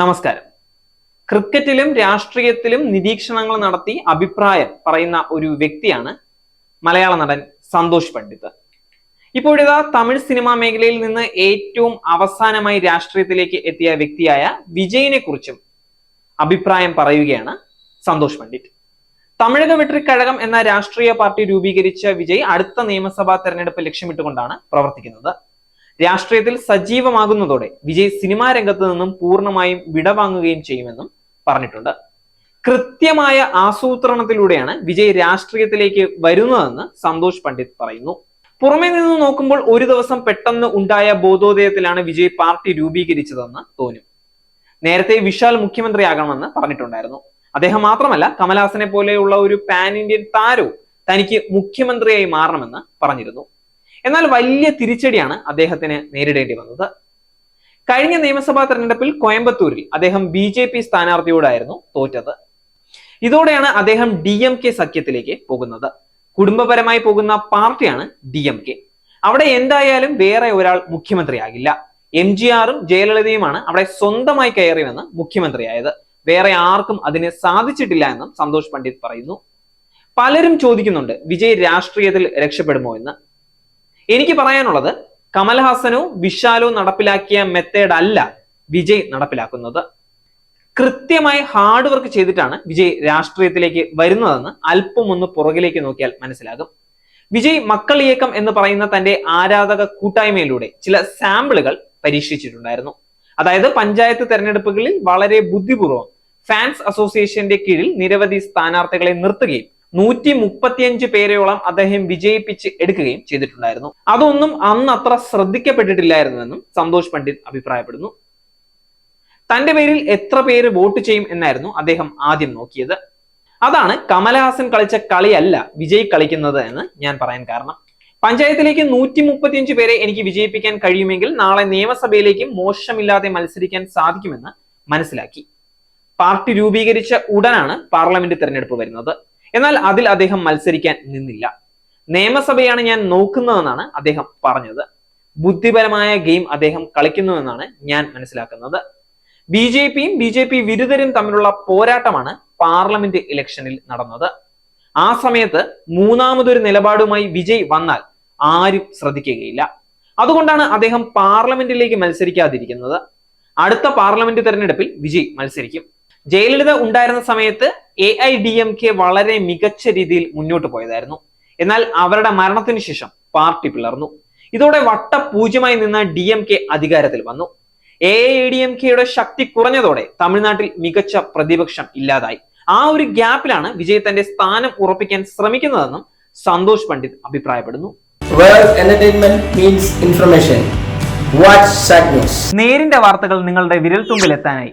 നമസ്കാരം. ക്രിക്കറ്റിലും രാഷ്ട്രീയത്തിലും നിരീക്ഷണങ്ങൾ നടത്തി അഭിപ്രായം പറയുന്ന ഒരു വ്യക്തിയാണ് മലയാള നടൻ സന്തോഷ് പണ്ഡിറ്റ് ഇപ്പോഴിതാ തമിഴ് സിനിമാ മേഖലയിൽ നിന്ന് ഏറ്റവും അവസാനമായി രാഷ്ട്രീയത്തിലേക്ക് എത്തിയ വ്യക്തിയായ വിജയിനെ കുറിച്ചും അഭിപ്രായം പറയുകയാണ് സന്തോഷ് പണ്ഡിറ്റ്. തമിഴക വെട്രിക്കഴകം എന്ന രാഷ്ട്രീയ പാർട്ടി രൂപീകരിച്ച വിജയ് അടുത്ത നിയമസഭാ തെരഞ്ഞെടുപ്പ് ലക്ഷ്യമിട്ടുകൊണ്ടാണ് പ്രവർത്തിക്കുന്നത്. രാഷ്ട്രീയത്തിൽ സജീവമാകുന്നതോടെ വിജയ് സിനിമാ രംഗത്ത് നിന്നും പൂർണമായും വിടവാങ്ങുകയും ചെയ്യുമെന്നും പറഞ്ഞിട്ടുണ്ട്. കൃത്യമായ ആസൂത്രണത്തിലൂടെയാണ് വിജയ് രാഷ്ട്രീയത്തിലേക്ക് വരുന്നതെന്ന് സന്തോഷ് പണ്ഡിറ്റ് പറയുന്നു. പുറമെ നിന്ന് നോക്കുമ്പോൾ ഒരു ദിവസം പെട്ടെന്ന് ഉണ്ടായ ബോധോദയത്തിലാണ് വിജയ് പാർട്ടി രൂപീകരിച്ചതെന്ന് തോന്നും. നേരത്തെ വിശാൽ മുഖ്യമന്ത്രിയാകണമെന്ന് പറഞ്ഞിട്ടുണ്ടായിരുന്നു. അദ്ദേഹം മാത്രമല്ല കമൽഹാസനെ പോലെയുള്ള ഒരു പാൻ ഇന്ത്യൻ താരവും തനിക്ക് മുഖ്യമന്ത്രിയായി മാറണമെന്ന് പറഞ്ഞിരുന്നു. എന്നാൽ വലിയ തിരിച്ചടിയാണ് അദ്ദേഹത്തിന് നേരിടേണ്ടി വന്നത്. കഴിഞ്ഞ നിയമസഭാ തെരഞ്ഞെടുപ്പിൽ കോയമ്പത്തൂരിൽ അദ്ദേഹം ബി ജെ പി സ്ഥാനാർത്ഥിയോടായിരുന്നു തോറ്റത്. ഇതോടെയാണ് അദ്ദേഹം ഡി എം കെ സഖ്യത്തിലേക്ക് പോകുന്നത്. കുടുംബപരമായി പോകുന്ന പാർട്ടിയാണ് ഡി എം കെ. അവിടെ എന്തായാലും വേറെ ഒരാൾ മുഖ്യമന്ത്രിയാകില്ല. എം ജി ആറും ജയലളിതയുമാണ് അവിടെ സ്വന്തമായി കയറി മുഖ്യമന്ത്രിയായത്. വേറെ ആർക്കും അതിന് സാധിച്ചിട്ടില്ല എന്നും സന്തോഷ് പണ്ഡിറ്റ് പറയുന്നു. പലരും ചോദിക്കുന്നുണ്ട് വിജയ് രാഷ്ട്രീയത്തിൽ രക്ഷപ്പെടുമോ എന്ന്. എനിക്ക് പറയാനുള്ളത് കമൽഹാസനോ വിശാലോ നടപ്പിലാക്കിയ മെത്തേഡ് അല്ല വിജയ് നടപ്പിലാക്കുന്നത്. കൃത്യമായി ഹാർഡ് വർക്ക് ചെയ്തിട്ടാണ് വിജയ് രാഷ്ട്രീയത്തിലേക്ക് വരുന്നതെന്ന് അല്പം ഒന്ന് പുറകിലേക്ക് നോക്കിയാൽ മനസ്സിലാകും. വിജയ് മക്കൾ ഇയക്കം എന്ന് പറയുന്ന തന്റെ ആരാധക കൂട്ടായ്മയിലൂടെ ചില സാമ്പിളുകൾ പരീക്ഷിച്ചിട്ടുണ്ടായിരുന്നു. അതായത് പഞ്ചായത്ത് തെരഞ്ഞെടുപ്പുകളിൽ വളരെ ബുദ്ധിപൂർവം ഫാൻസ് അസോസിയേഷന്റെ കീഴിൽ നിരവധി സ്ഥാനാർത്ഥികളെ നിർത്തുകയും നൂറ്റി മുപ്പത്തിയഞ്ച് പേരെയോളം അദ്ദേഹം വിജയിപ്പിച്ച് എടുക്കുകയും ചെയ്തിട്ടുണ്ടായിരുന്നു. അതൊന്നും അന്ന് അത്ര ശ്രദ്ധിക്കപ്പെട്ടിട്ടില്ലായിരുന്നുവെന്നും സന്തോഷ് പണ്ഡിറ്റ് അഭിപ്രായപ്പെടുന്നു. തന്റെ പേരിൽ എത്ര പേര് വോട്ട് ചെയ്യും എന്നായിരുന്നു അദ്ദേഹം ആദ്യം നോക്കിയത്. അതാണ് കമലഹാസൻ കളിച്ച കളിയല്ല വിജയ് കളിക്കുന്നത് എന്ന് ഞാൻ പറയാൻ കാരണം. പഞ്ചായത്തിലേക്ക് നൂറ്റി മുപ്പത്തിയഞ്ച് പേരെ എനിക്ക് വിജയിപ്പിക്കാൻ കഴിയുമെങ്കിൽ നാളെ നിയമസഭയിലേക്ക് മോശമില്ലാതെ മത്സരിക്കാൻ സാധിക്കുമെന്ന് മനസ്സിലാക്കി. പാർട്ടി രൂപീകരിച്ച ഉടനാണ് പാർലമെന്റ് തെരഞ്ഞെടുപ്പ് വരുന്നത്. എന്നാൽ അതിൽ അദ്ദേഹം മത്സരിക്കാൻ നിന്നില്ല. നിയമസഭയാണ് ഞാൻ നോക്കുന്നതെന്നാണ് അദ്ദേഹം പറഞ്ഞത്. ബുദ്ധിപരമായ ഗെയിം അദ്ദേഹം കളിക്കുന്നുവെന്നാണ് ഞാൻ മനസ്സിലാക്കുന്നത്. ബി ജെ പിയും ബി ജെ പി വിരുദ്ധരും തമ്മിലുള്ള പോരാട്ടമാണ് പാർലമെന്റ് ഇലക്ഷനിൽ നടന്നത്. ആ സമയത്ത് മൂന്നാമതൊരു നിലപാടുമായി വിജയ് വന്നാൽ ആരും ശ്രദ്ധിക്കുകയില്ല. അതുകൊണ്ടാണ് അദ്ദേഹം പാർലമെന്റിലേക്ക് മത്സരിക്കാതിരിക്കുന്നത്. അടുത്ത പാർലമെന്റ് തെരഞ്ഞെടുപ്പിൽ വിജയ് മത്സരിക്കും. ജയലളിത ഉണ്ടായിരുന്ന സമയത്ത് A I D M K വളരെ മികച്ച രീതിയിൽ മുന്നോട്ട് പോയതായിരുന്നു. എന്നാൽ അവരുടെ മരണത്തിന് ശേഷം പാർട്ടി പിളർന്നു. ഇതോടെ വട്ട പൂജ്യമായി നിന്ന ഡി എം കെ അധികാരത്തിൽ വന്നു. എ ഐ ഡി എം കെയുടെ ശക്തി കുറഞ്ഞതോടെ തമിഴ്നാട്ടിൽ മികച്ച പ്രതിപക്ഷം ഇല്ലാതായി. ആ ഒരു ഗ്യാപ്പിലാണ് വിജയ് തന്റെ സ്ഥാനം ഉറപ്പിക്കാൻ ശ്രമിക്കുന്നതെന്നും സന്തോഷ് പണ്ഡിത് അഭിപ്രായപ്പെടുന്നു. Where entertainment means information. Watch Sat News. നേരിന്റെ വാർത്തകൾ നിങ്ങളുടെ വിരൽത്തുമ്പിൽ എത്താനായി